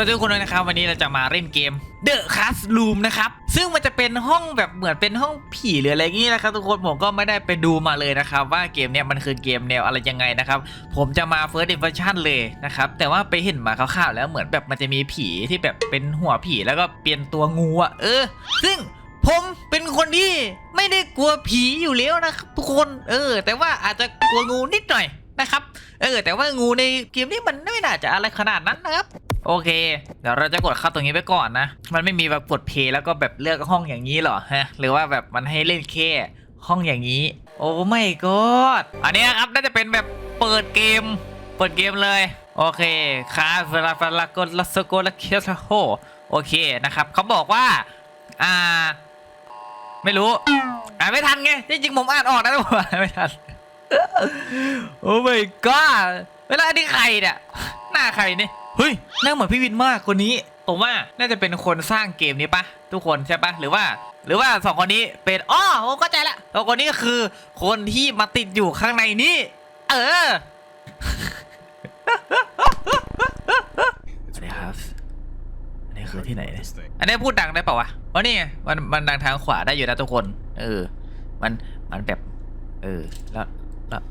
วัสดีทุกคนด้วยนะครับ วันนี้เราจะมาเล่นเกม The Classroom นะครับ ซึ่งมันจะเป็นห้องแบบเหมือนเป็นห้องผีหรืออะไรอย่างนี้นะครับ ทุกคนผมก็ไม่ได้ไปดูมาเลยนะครับ ว่าเกมเนี้ยมันคือเกมแนวอะไรยังไงนะครับ ผมจะมา First Impression เลยนะครับ แต่ว่าไปเห็นมาคร่าวๆแล้วเหมือนแบบมันจะมีผีที่แบบเป็นหัวผีแล้วก็เปลี่ยนตัวงูอะเออ ซึ่งผมเป็นคนที่ไม่ได้กลัวผีอยู่แล้วนะครับทุกคนเออ แต่ว่าอาจจะกลัวงูนิดหน่อยนะครับ เออแต่ว่างูในเกมนี้มันไม่น่าจะอะไรขนาดนั้นนะครับ โอเค เดี๋ยวเราจะกดเข้าตรงนี้ไปก่อนนะ มันไม่มีแบบกดเพย์แล้วก็แบบเลือกห้องอย่างนี้หรอฮะ หรือว่าแบบมันให้เล่นแค่ห้องอย่างนี้ โอ้ไม่กอดอันนี้นะครับน่าจะเป็นแบบเปิดเกม เปิดเกมเลย โอเคคาเวลาเวลากดลัสโกลเคสโฮโอเคนะครับเขาบอกว่า อ่า ไม่รู้ อ่านไม่ทันไงจริงๆผมอ่านออกนะแต่ผมอ่านไม่ทัน โอ้ my god เวลานี่ใครเนี่ย หน้าใครเนี่ย เฮ้ยหน้าเหมือนพี่วินมากคนนี้ ผมว่าน่าจะเป็นคนสร้างเกมนี้ปะทุกคนใช่ปะหรือว่า หรือว่าสองคนนี้เป็นอ๋อผมเข้าใจละสองคนนี้ก็คือคนที่มาติดอยู่ข้างในนี้ เออสวัสดีครับอันนี้คือที่ไหนเนี่ยอันนี้พูดดังได้เปล่าวะอ๋อนี่มันมันดังทางขวาได้อยู่นะทุกคน เออ มันมันแบบ เออแล้วแล้ว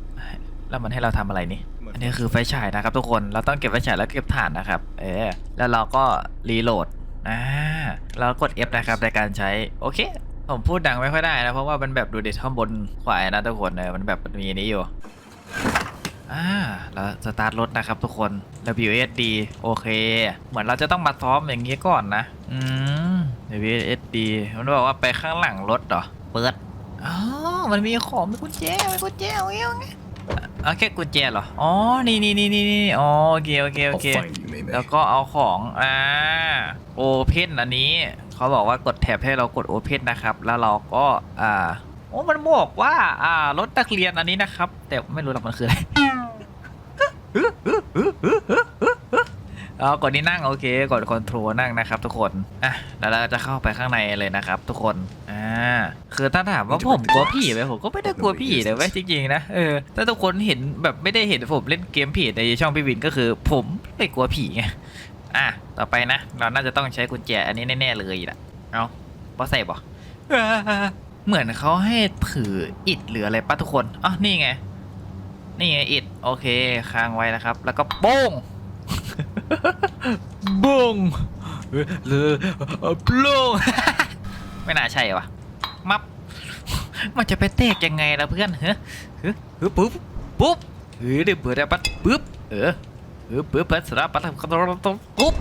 แล้วมันให้เราทำอะไรนี่ อันนี้คือไฟฉายนะครับทุกคน เราต้องเก็บไฟฉายแล้วเก็บถ่านนะครับ เออแล้วเราก็รีโหลด อ่า เรากด F นะครับในการใช้ โอเค ผมพูดดังไม่ค่อยได้นะ เพราะว่ามันแบบดูดิข้างบนขวานะทุกคนเออมันแบบมันมีอันนี้อยู่ อ่า แล้วสตาร์ทรถนะครับทุกคน WSD โอเค เหมือนเราจะต้องมาซ้อมอย่างนี้ก่อนนะ อืม WSD มันบอกว่าไปข้างหลังรถเหรอ เปิด อ๋อ มันมีของมีกุญแจมีกุญแจเอาเงี้ย เอาเงี้ยเอาแค่กุญแจเหรอ อ๋อ นี่นี่นี่นี่นี่อ๋อโอเคโอเคโอ I'll เค find you, Mei แล้ว Mei. ก็เอาของ อ่า โอเพนอันนี้ เขาบอกว่ากดแท็บให้เรากดโอเพนนะครับ แล้วเราก็ อ่า โอ้ มันบอกว่า อ่ารถนักเรียนอันนี้นะครับ แต่ไม่รู้หรอกมันคืออะไร เอากดนี้นั่งโอเคกดคอนโทรลนั่งนะครับทุกคนอะแล้วเราจะเข้าไปข้างในเลยนะครับทุกคนอ่าคือถ้าถามว่าผมกลัวผีไหมผมก็ไม่ได้กลัวผีเลยเว้ยจริงๆนะเออถ้าทุกคนเห็นแบบไม่ได้เห็นผมเล่นเกมผีในช่องพี่วินก็คือ ผมไม่กลัวผีไงอะต่อไปนะ เราน่าจะต้องใช้กุญแจอันนี้แน่ๆเลยล่ะเอาบอใส่บ่เหมือนเขาให้ถืออิดหรืออะไรปะทุกคนอ๋อนี่ไง นี่ไงอิดโอเคค้างไว้นะครับ แล้วก็โป้ง บ้งเออเอปร่งไม่น่าใช่วะมับมันจะไปแตกยังไงล่ะเพื่อนเฮ้ยเฮ้ยปุ๊บปุ๊บเฮ้ยเดี๋ยวเปิดได้ปั๊บปุ๊บเออเออปุ๊บปั๊บสระปั๊บปุ๊บ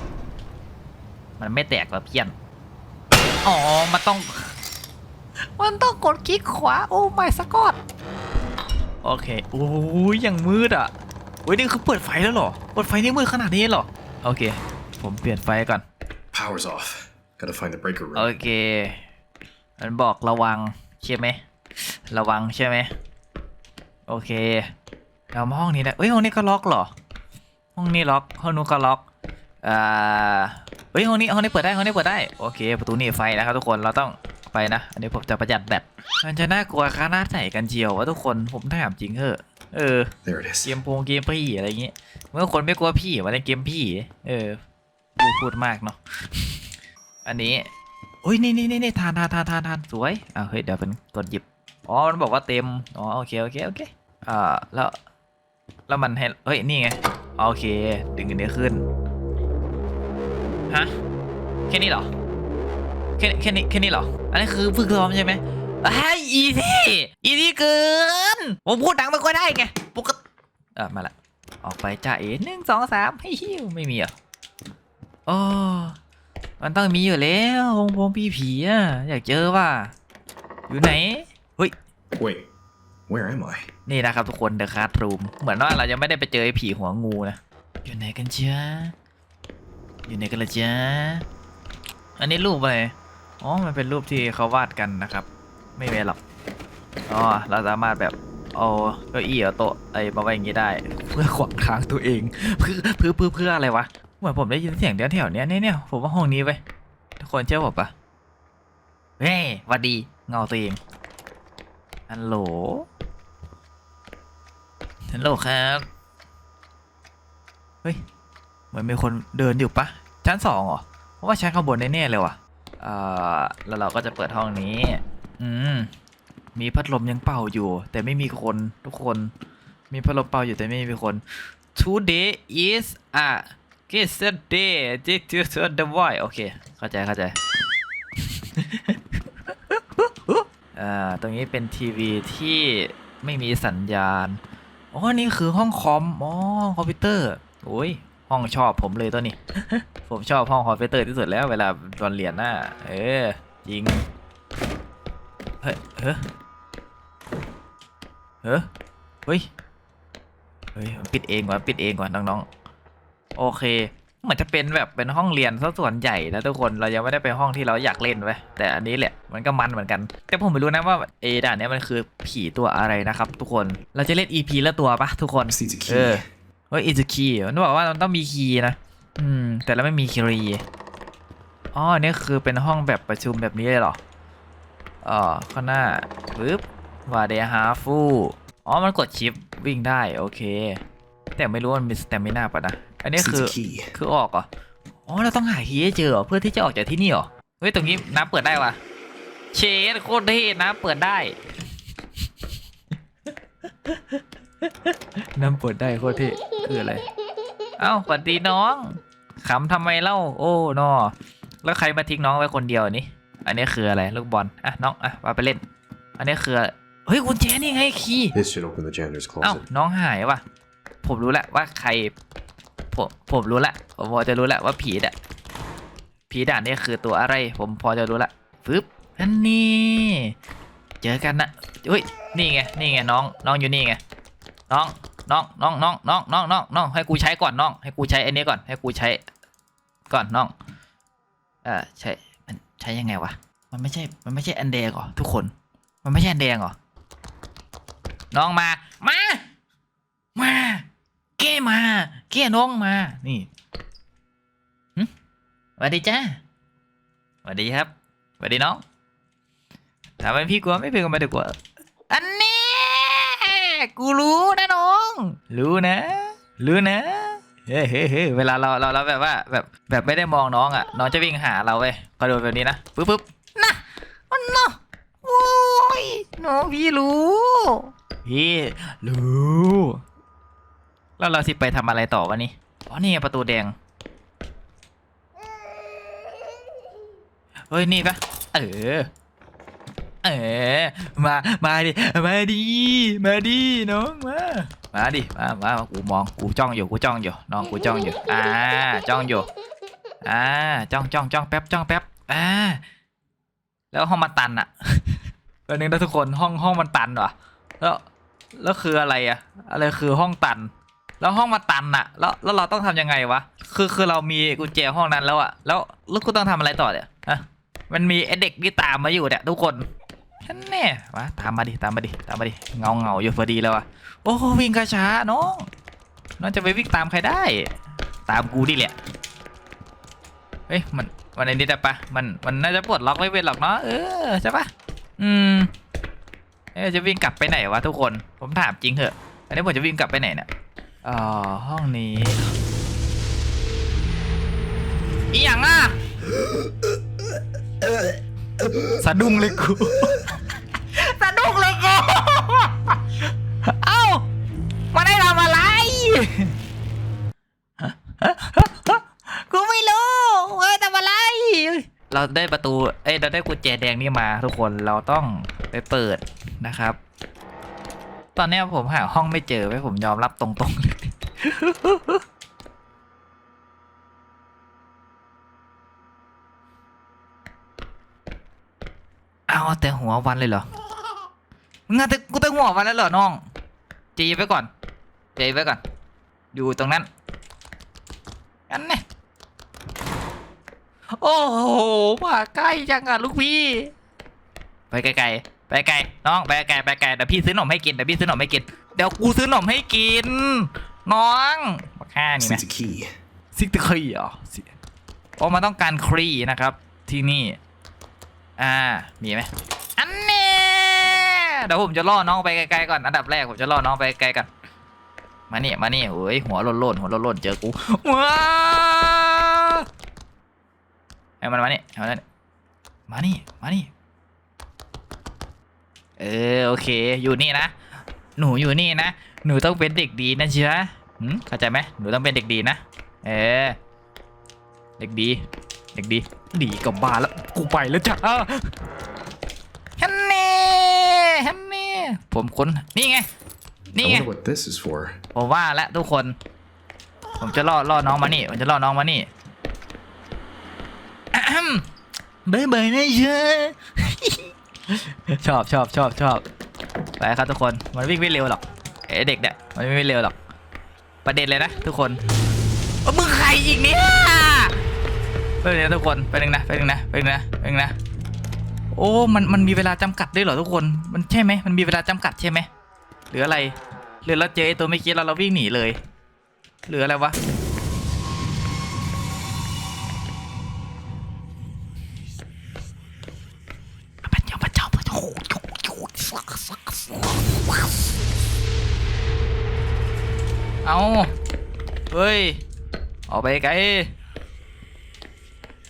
มันไม่แตกหรอเพี้ยนอ๋อมันต้อง มันต้องกดคลิกขวาโอ้ไม่สกอตโอเคโอ้ยยังมืดอะ โอ้ยนี่คือเปิดไฟแล้วเหรอ เปิดไฟนี่มืดขนาดนี้เหรอ โอเค ผมเปลี่ยนไฟก่อน Power's off. Gotta find the breaker โอ room. เค มันบอกระวังใช่ไหม ระวังใช่ไหม โอเคเรามาห้องนี้ได้เอ้ยห้องนี้ก็ล็อกเหรอ ห้องนี้ล็อก ห้องนู้นก็ล็อก อ่าเฮ้ยห้องนี้ห้องนี้เปิดได้ห้องนี้เปิดได้ โอเค ประตูหนีไฟนะครับทุกคน เราต้องไปนะ อันนี้ผมจะประหยัดแบต มันจะน่ากลัวขนาดไหนกันเจียววะทุกคน ผมถามจริงเหอะ เออ There it เก is. มโพงเกมผีอะไรอย่างงี้เมื่อคนไม่กลัวผีมาเล่นเกมผีเออพูดพูดมากเนาะ อันนี้โอ้ยนี่นี่นี่นี่ทานทานทานทานทานสวยอ่าเฮ้ยเดี๋ยวเป็นกดหยิบ อ๋อ มันบอกว่าเต็ม อ๋อ โอเค โอเค โอเค อ่า แล้ว แล้วมันให้ เฮ้ย นี่ไงโอเค ดึงอันนี้ขึ้น ฮะ แค่นี้เหรอ แค่แค่นี้ แค่นี้เหรอ อันนี้คือฝึกซ้อมใช่ไหม ไอ้ยอีซี่อีซี่เกิน ผมพูดดังไม่ค่อยได้ไงปกติเออมาละ ออกไปจ่าเอ๋หนึ่งสองสามให้ฮิวไม่มีเหรอะโอ้มันต้องมีอยู่แล้ววงวงผีผีอะอยากเจอว่า อยู่ไหน Wait, where am I? นี่นะครับทุกคนเดอะคาร์ o รูมเหมือนว่าเราจะไม่ได้ไปเจอไอ้ผีหัวงูนะอยู่ไหนกันจ้าอยู่ไหนกันละจ้าอันนี้รูปอะไรอ๋อมันเป็นรูปที่เขาวาดกันนะครับ ไม่เป็นหรอกอ๋อเราสามารถแบบเอาเก้าอี้เอาโต๊ะอะไรมาไว้อย่างนี้ได้ เพื่อขวางทางตัวเองเพื่อเพื่อเพื่อเพื่ออะไรวะเหมือนผมได้ยินเสียงแถวแถวๆเนี้ยเนี่ยผมว่าห้องนี้ไปทุกคนเชื่อผมปะเฮ้ยวัดดีเงาตัวเองฮัลโหลฮัลโหลครับเฮ้ยเหมือนมีคนเดินอยู่ปะชั้นสองเหรอเพราะว่าชั้นข้างบนแน่ๆเลยว่ะเอ่อแล้วเราก็จะเปิดห้องนี้ อืม มีพัดลมยังเป่าอยู่ แต่ไม่มีคนทุกคน มีพัดลมเป่าอยู่แต่ไม่มีคน today is a kiss day to the boy โอเค เข้าใจเข้าใจอ่อตรงนี้เป็นทีวีที่ไม่มีสัญญาณ อ๋อ นี่คือห้องคอม อ๋อ คอมพิวเตอร์ โอ้ย ห้องชอบผมเลยตัวนี้ ผมชอบห้องคอมพิวเตอร์ที่สุดแล้วเวลาตอนเรียนน่ะเออ จริง ฮ้ยเฮ้ยเฮ้ยเฮ้ยเฮ้ยมันปิดเองว่ะปิดเองว่ะน้องๆ โอเคเหมือนจะเป็นแบบเป็นห้องเรียนซะส่วนใหญ่นะทุกคนเรายังไม่ได้ไปห้องที่เราอยากเล่นไว้ยแต่อันนี้แหละมันก็มันเหมือนกัน แต่ผมไม่รู้นะว่าเอด่านเนี้ยมันคือผีตัวอะไรนะครับ ทุกคนเราจะเล่น EP ละตัวปะทุกคน See the เออ key. เฮ้ย is a key มันบอกว่ามันต้องมีคีย์นะอืมแต่เราไม่มีคีย์อ๋ออันนี่คือเป็นห้องแบบประชุมแบบนี้เลยเหรอ อ๋อข้างหน้าปึ๊บวาเดฮาฟูอ๋อ มันกดชิปวิ่งได้ โอเค แต่ไม่รู้ว่ามันมีสเตมิน่าปะนะ อันนี้ See คือ the key. คือออกเหรออ๋อ เราต้องหาคีย์ให้เจอเหรอเพื่อที่จะออกจากที่นี่เหรอ เฮ้ย ตรงนี้น้ำเปิดได้วะเชดโคตรเท่น้ำเปิดได้ น้ำเปิดได้โคตรเท่คืออะไร เอ้าสวัสดีน้องขำทำไมเล่า โอ้นอแล้วใครมาทิ้งน้องไว้คนเดียวนี่ อันนี้คืออะไรลูกบอลอะน้องอะมาไปเล่น อันนี้คือเฮ้ยกุญแจนี่ไงคีย์ This should open the janitor's เอ้า closet. น้องหายว่ะ ผมรู้แหละว่าใคร ผมผมรู้ละ ผมพอจะรู้ละว่าผีด่ะผีด่านนี่คือตัวอะไร ผมพอจะรู้ละฟึบอันนี้เจอกันนะเฮ้ยนี่ไงนี่ไงน้องน้องอยู่นี่ไงน้องน้องน้องน้องน้องน้องน้องน้องให้กูใช้ก่อนน้อง ให้กูใช้อันนี้ก่อนให้กูใช้ ก่อนน้องเออใช่มันใช้ยังไงวะ มันไม่ใช่ มันไม่ใช่อันแดงเหรอทุกคน มันไม่ใช่อันแดงเหรอ น้องมา มา มาแกมาแกน้องมา นี่หึสวัสดีจ้าสวัสดีครับสวัสดีน้องถามว่าพี่กลัวไม่เพี่ก็ไม่ได้กลัวอันนี้ กูรู้นะน้อง รู้นะ รู้นะ เฮ้ยเฮ้ยเฮ้ยเวลาเราเราเราแบบว่าแบบแบบไม่ได้มองน้องอะ น้องจะวิ่งหาเราเว้ยพอโดนแบบนี้นะปึ๊บปึ๊บน่ะมันเนาะโอ้ยน้องพี่รู้ พี่รู้แล้วเราสิไปทำอะไรต่อวะนี่อ๋อนี่ไงประตูแดงเฮ้ยนี่ปะเออ เออมามาดิมาดิมาดิน้องมามาดิมามากูมองกูจ้องอยู่กูจ้องอยู่น้องกูจ้องอยู่อ่าจ้องอยู่อ่าจ้องจ้องจ้องแป๊บจ้องแป๊บอ่าแล้วห้องมันตันอะตอนนึงนะทุกคนห้องห้องมันตันวะแล้วแล้วคืออะไรอะอะไรคือห้องตัน แล้วห้องมาตันอะแล้วแล้วเราต้องทำยังไงวะคือคือเรามีกุญแจห้องนั้นแล้วอะแล้วแล้วกูต้องทำอะไรต่อเนี่ยฮะมันมีไอเด็กที่ตามมาอยู่เนี่ยทุกคน ฉันแน่วะตามมาดิตามมาดิตามมาดิเงาเงาอยู่พอดีแล้วอะโอ้วิ่งกระช้าน้องน้องจะไปวิ่งตามใครได้ ตามกูดิแหละเฮ้ยมันมันนี่ได้ปะมันมันน่าจะปลดล็อกไม่เป็นหรอกเนาะเออใช่ปะอืมเอ๊ะจะวิ่งกลับไปไหนวะทุกคนผมถามจริงเหอะอันนี้ผมจะวิ่งกลับไปไหนเนี่ยอ๋อห้องนี้อีหยังอะ สะดุ้งเลยกู สะดุ้งเลยกู เอ้ามาได้ทำอะไร กูไม่รู้เอ้ยทำอะไร เราได้ประตู เอ้ยเราได้กุญแจแดงนี่มา ทุกคน เราต้องไปเปิดนะครับ ตอนเนี้ยผมหาห้องไม่เจอไว้ผมยอมรับตรงๆ เลยเอาแต่หัววันเลยเหรอมึงเอาแต่กูแต่หัววันแล้วเหรอน้องจีไว้ก่อนจีไว้ก่อน อยู่ตรงนั้นอันนี้โอ้โหมาใกล้จังอะลูกพี่ ไปไกลๆไปไกลน้องไปไกลไปไกลเดี๋ยวพี่ซื้อหนมให้กินเดี๋ยวพี่ซื้อหนมให้กินเดี๋ยวกูซื้อหนมให้กิน น้องมาค่านี่ See นะ the key. ซิกตครีเหรอซิโอ้มันต้องการครีนะครับที่นี่ อ่า มีไหมอันนี้เดี๋ยวผมจะล่อน้องไปไกลๆก่อน อันดับแรกผมจะล่อน้องไปไกลก่อน มานี่ มานี่โอ้ย หัวโล่นๆหัวโล่นๆเจอกูว้าให้มันมานี่ให้มันมานี่มานี่ มานี่ เออ โอเค อยู่นี่นะ หนูอยู่นี่นะ หนูต้องเป็นเด็กดีนะเชียหืมเข้าใจไหมหนูต้องเป็นเด็กดีนะ เออ เด็กดี เด็กดี ดีกับบานแล้วกูไปแล้วจ้ะฮันเน่ฮันเน่ผมค้นนี่ไง I นี่ไง wonder what this is for. ผมว่าแล้วทุกคน ผมจะล่อล่อน้องมานี่ ผมจะล่อน้องมานี่อะฮัมเบยเบยนะเชอชอบชอบชอบชอบไปครับทุกคน มันวิ่งไม่เร็วหรอกไอเด็กเนี่ยมันวิ่งไม่เร็วหรอก ประเด็นเลยนะทุกคนเอ้ามึงใครอีกเนี่ยไป เลยทุกคนไปหนึ่งนะไปหนึ่งนะไปหนึ่งนะไปหนึ่งนะ โอ้มันมันมีเวลาจำกัดด้วยเหรอทุกคนมันใช่ไหมมันมีเวลาจำกัดใช่ไหมหรืออะไรหรือเราเจอตัวไม่อกี้แล้วเราวิ่งหนีเลยหรืออะไรวะเอาเฮ้ย ออกไปไกล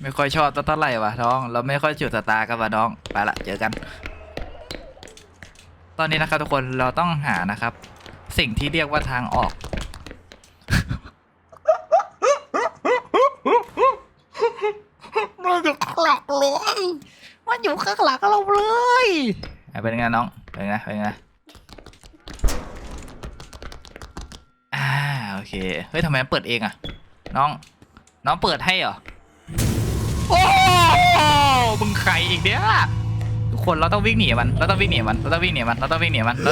ไม่ค่อยชอบตัวเท่าไหร่วะน้อง เราไม่ค่อยจุดสตาร์กันวะน้อง ไปละเจอกัน ตอนนี้นะครับทุกคนเราต้องหานะครับ สิ่งที่เรียกว่าทางออก มันอยู่ข้างหลังเลยมันอยู่ข้างหลังเราเลยเป็นไงน้อง เป็นไง เป็นไงอ่าโอเค เฮ้ยทำไมมันเปิดเองอะน้อง น้องเปิดให้เหรอโอ้ มึงใครอีกเนี่ยทุกคนเราต้องวิ่งหนีมันเราต้องวิ่งหนีมันเราต้องวิ่งหนีมันเราต้องวิ่งหนีมันเรา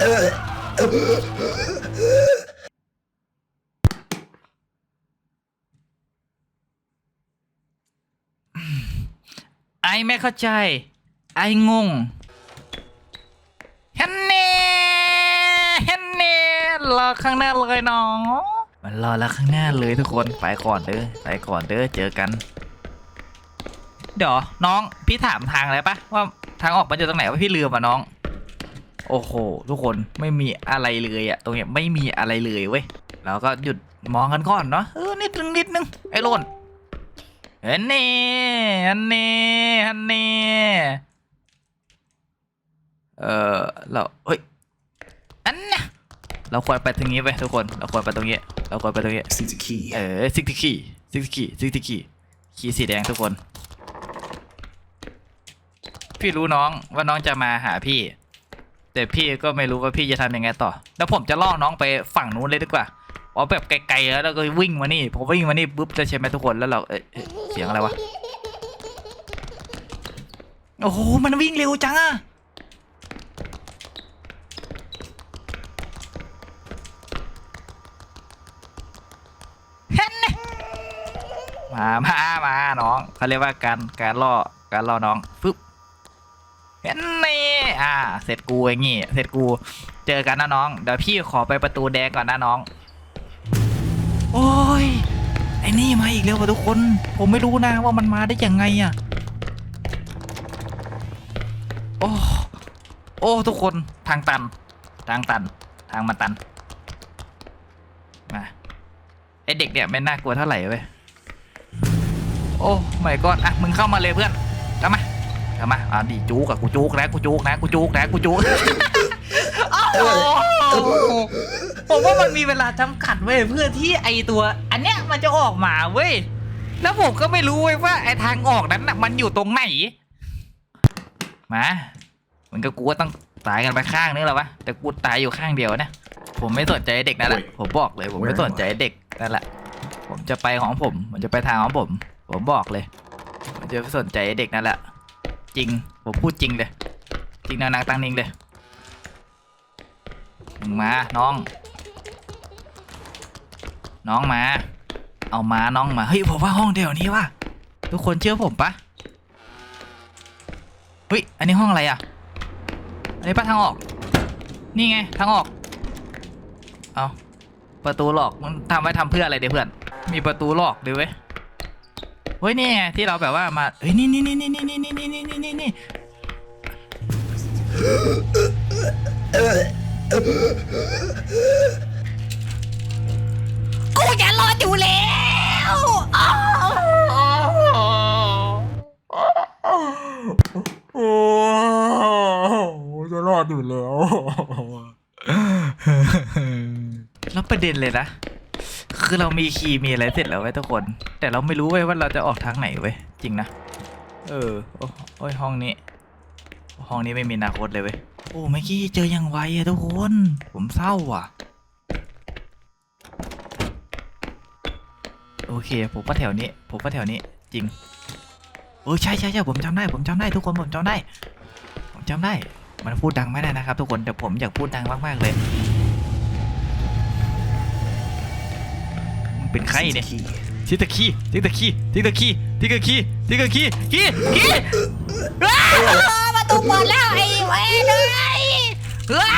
เออไอไม่เข้าใจ ไองงฮันเน่ฮันเน่รอข้างหน้าเลยน้องมันรอแล้วข้างหน้าเลยทุกคนไปก่อนเด้อไปก่อนเด้อเจอกัน เดี๋ยวน้องพี่ถามทางอะไรปะว่าทางออกมันอยู่ตรงไหนว่าพี่ลืมอะน้อง โอ้โหทุกคนไม่มีอะไรเลยอะตรงเนี้ยไม่มีอะไรเลยเว้ยเราก็หยุดมองกันก่อนเนาะเออนิดนึงนิดนึงไอ้โลนอันนี้อันนี้อันนี้เออเราเฮ้ยอันน่ะเราควรไปตรงนี้ไปทุกคนเราควรไปตรงนี้เราควรไปตรงนี้ Just needs a key. เออซิกติคีซิกติคีซิกติคีคีย์สีแดงทุกคน พี่รู้น้องว่าน้องจะมาหาพี่ แต่พี่ก็ไม่รู้ว่าพี่จะทำยังไงต่อ แล้วผมจะล่อน้องไปฝั่งนู้นเลยดีกว่าอ๋อแบบไกลๆแล้วเราก็วิ่งมานี่ผมวิ่งมานี่ปุ๊บจะใช่ไหมทุกคนแล้วเราเอ๊ะเอเสียงอะไรวะโอ้โหมันวิ่งเร็วจังอะมมา มา มา น้องเขาเรียกว่าการ การล่อ การล่อน้อง ปึ๊บ เห็นนี่อ่า เสร็จกูอย่างงี้ เสร็จกู เจอกันนะน้อง เดี๋ยวพี่ขอไปประตูแดงก่อนนะน้อง โอ้ย ไอ้นี่มาอีกแล้วว่ะทุกคน ผมไม่รู้นะว่ามันมาได้ยังไงอะโอ้ โอ้ ทุกคนทางตัน ทางตัน ทางมันตัน มาไอเด็กเนี่ยไม่น่ากลัวเท่าไหร่เว้ย โอ้ไม่ก็อะ มึงเข้ามาเลยเพื่อนเข้ามา เข้ามาอ่าดีจูกอะกูจูกนะกูจูกนะกูจูกนะกูจูกผมว่ามันมีเวลาจำกัดเว้ยเพื่อที่ไอตัว อันเนี้ยมันจะออกมาเว้ยแล้วผมก็ไม่รู้เว้ยว่าไอทางออกนั้นน่ะมันอยู่ตรงไหนมามันก็กูก็ต้องตายกันไปข้างนึงแล้ววะแต่กูตายอยู่ข้างเดียวนะผมไม่สนใจเด็กนั่นแหละผมบอกเลย ผมไม่สนใจเด็กนั่นแหละ ผมจะไปของผมผมจะไปทางของผม ผมบอกเลยผมจะไม่สนใจเด็กนั่นแหละ จริง ผมพูดจริงเลย จริงนะนางตั้งนิ่งเลยมึงมา น้อง น้องมา เอามาน้องมา เฮ้ย ผมว่าห้องเดียวนี้ว่ะ ทุกคนเชื่อผมปะเฮ้ย อันนี้ห้องอะไรอะ อันนี้ปะทางออก นี่ไง ทางออก เอาประตูหลอกมันทำไว้ทำเพื่ออะไรเดี๋ยวเพื่อน มีประตูหลอกด้วยเว้ย เฮ้ยนี่ไงที่เราแบบว่ามาเฮ้ยนี่นี่นี่นี่นี่นี่นี่นี่นี่นี่นี่กูจะรอดอยู่แล้วอ้าวโอ้จะรอดอยู่แล้ว แล้วประเด็นเลยนะ คือเรามีคีย์มีอะไรเสร็จแล้วไว้ทุกคน แต่เราไม่รู้เว้ยว่าเราจะออกทางไหนเว้ยจริงนะ เออ โอ้โอยห้องนี้ ห้องนี้ไม่มีอนาคตเลยเว้ย โอ้เมื่อกี้เจอยังไวอะทุกคน ผมเศร้าอะ โอเค ผมว่าแถวนี้ ผมว่าแถวนี้ จริงเออใช่ใช่ใช่ผมจำได้ ผมจำได้ทุกคนผมจำได้ ผมจำได้ มันพูดดังไม่ได้นะครับ ทุกคนแต่ผมอยากพูดดังมากๆเลย เป็นใครเนี่ย Key. ทิกตะคีทิกตะคีทิกตะคีทิกตะคีทิกตะคีคีคีอ้าประตูเปิดแล้วไอ้เว้ยเลยอ้า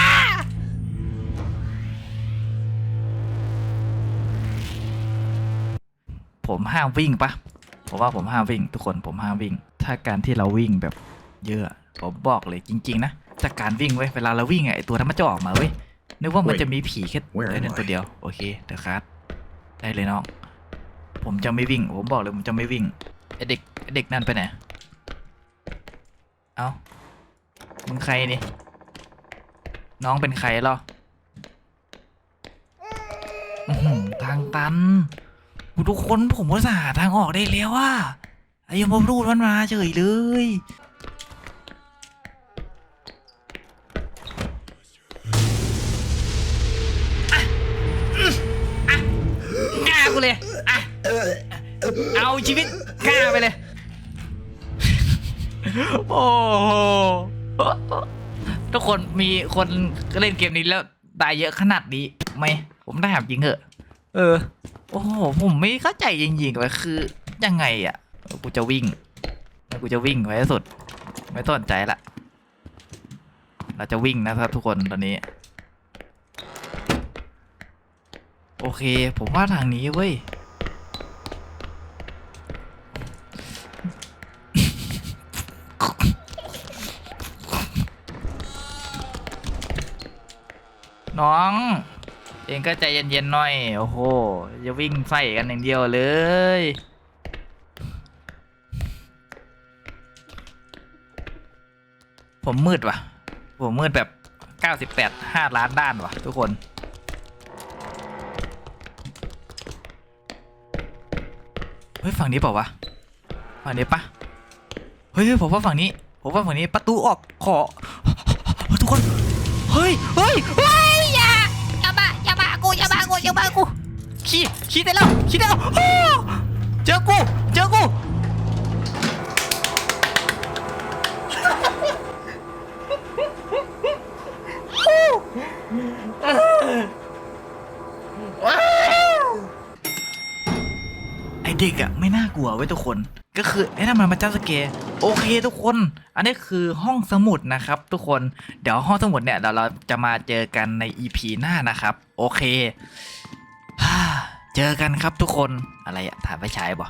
ผมห้ามวิ่งปะผมว่าผมห้ามวิ่ง ทุกคนผมห้ามวิ่ง ถ้าการที่เราวิ่งแบบเยอะผมบอกเลยจริง ๆ นะจากการวิ่งเว้ยเวลาเราวิ่งอะไอตัวนั้นมันจะออกมาเว้ยนึกว่ามันจะมีผีแค่ Where ไอ้ am นั่น I? ตัวเดียวโอเคเดี๋ยวคัส ได้เลยน้อง ผมจะไม่วิ่ง ผมบอกเลยผมจะไม่วิ่งไอเด็กไอเด็กนั่นไปไหน เอามึงใครนี่ น้องเป็นใครหรอทางตันทุกคนผมก็สาหาทางออกได้แล้วว่าไอ้ยมรูดมันมาเฉยเลย ชีวิตฆ่าไปเลย โอ้โหทุกคนมีคนเล่นเกมนี้แล้วตายเยอะขนาดนี้ไหมผมถามจริงเหอะเออ โอ้โหผมไม่เข้าใจจริงๆเลยคือ ยังไงอะเออกูจะวิ่งกูจะวิ่งไว้ให้สุด ไม่สนใจละเราจะวิ่งนะครับทุกคนตอนนี้ โอเค ผมว่าทางนี้เว้ย น้อง เองก็ใจเย็นๆหน่อย โอ้โหจะวิ่งใส่กันอย่างเดียวเลย ผมมืดว่ะ ผมมืดแบบ 98 5 ล้านด้านว่ะ ทุกคนเฮ้ยฝั่งนี้เปล่าวะฝั่งนี้ปะเฮ้ยเฮ้ยผมว่าฝั่งนี้ ผมว่าฝั่งนี้ประตูออกขอทุกคน เฮ้ยเฮ้ย กูอย่ามากูอย่ามากูขี้ขี้ได้แล้วขี้ได้แล้วเจอกูเจอกูไอเด็กอะไม่น่ากลัวไว้ยทุกคน ก็คือไอ้นั่นมันมาจ้าสเกร โอเคทุกคน อันนี้คือห้องสมุดนะครับ ทุกคน เดี๋ยวห้องสมุดเนี่ยเดี๋ยวเราจะมาเจอกันใน EP หน้านะครับ โอเค เจอกันครับทุกคน อะไรอะถามไปฉายบ่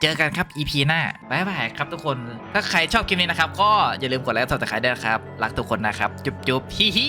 เจอกันครับ EP หน้าบายบายครับทุกคน ถ้าใครชอบคลิปนี้นะครับ ก็อย่าลืมกดไลค์กดซับสไครต์ด้วยนะครับ รักทุกคนนะครับ จุ๊บจุ๊บฮิฮิ